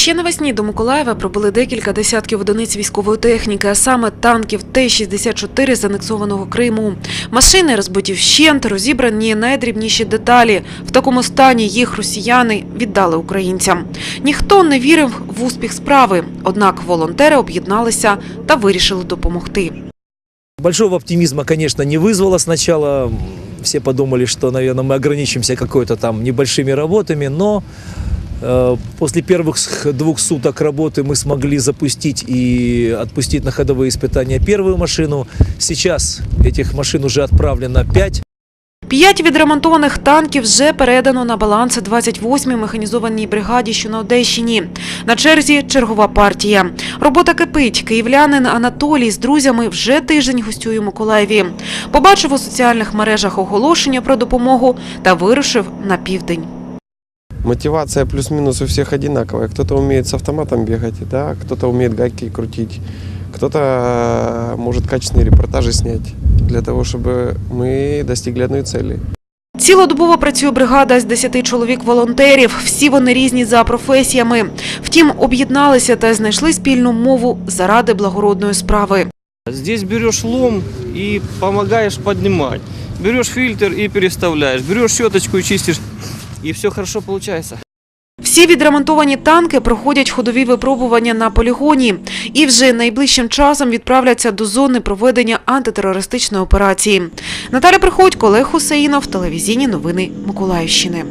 Ще навесні до Миколаєва прибули декілька десятків одиниць військової техніки, а саме танків Т-64 з анексованого Криму. Машини розбиті вщент, розібрані найдрібніші деталі. В такому стані їх росіяни віддали українцям. Ніхто не вірив в успіх справи, однак волонтери об'єдналися та вирішили допомогти. Большого оптимизма, конечно, не вызвало сначала. М, Все подумали, что, наверное, мы ограничимся какой-то там небольшими работами, но э, после первых с- двух суток работы мы смогли запустить и отпустить на ходовые испытания первую машину. Сейчас этих машин уже отправлено пять. П'ять відремонтованих танків вже передано на баланс 28-й механізованій бригаді, що на Одещині. На черзі чергова партія. Робота кипить. Київлянин Анатолій з друзями вже тиждень гостює у Миколаєві. Побачив у соціальних мережах оголошення про допомогу та вирушив на південь. Мотивация плюс-минус у всех одинаковая. Кто-то умеет с автоматом бегать, да, кто-то умеет гайки крутить, кто-то э, может качественные репортажи снять для того, чтобы мы достигли одной цели. Цілодобово працює бригада з 10 чоловік-волонтерів. Всі вони різні за професіями. Втім, об'єдналися та знайшли спільну мову заради благородної справи. Здесь берешь лом и помогаешь поднимать. Берешь фильтр и переставляешь. Берешь щеточку и чистишь. И все хорошо получается. Всі відремонтовані танки проходять ходові випробування на полігоні і вже найближчим часом відправляться до зони проведення антитерористичної операції. Наталя Приходько, Олег Хусеїнов, телевізійні новини Миколаївщини.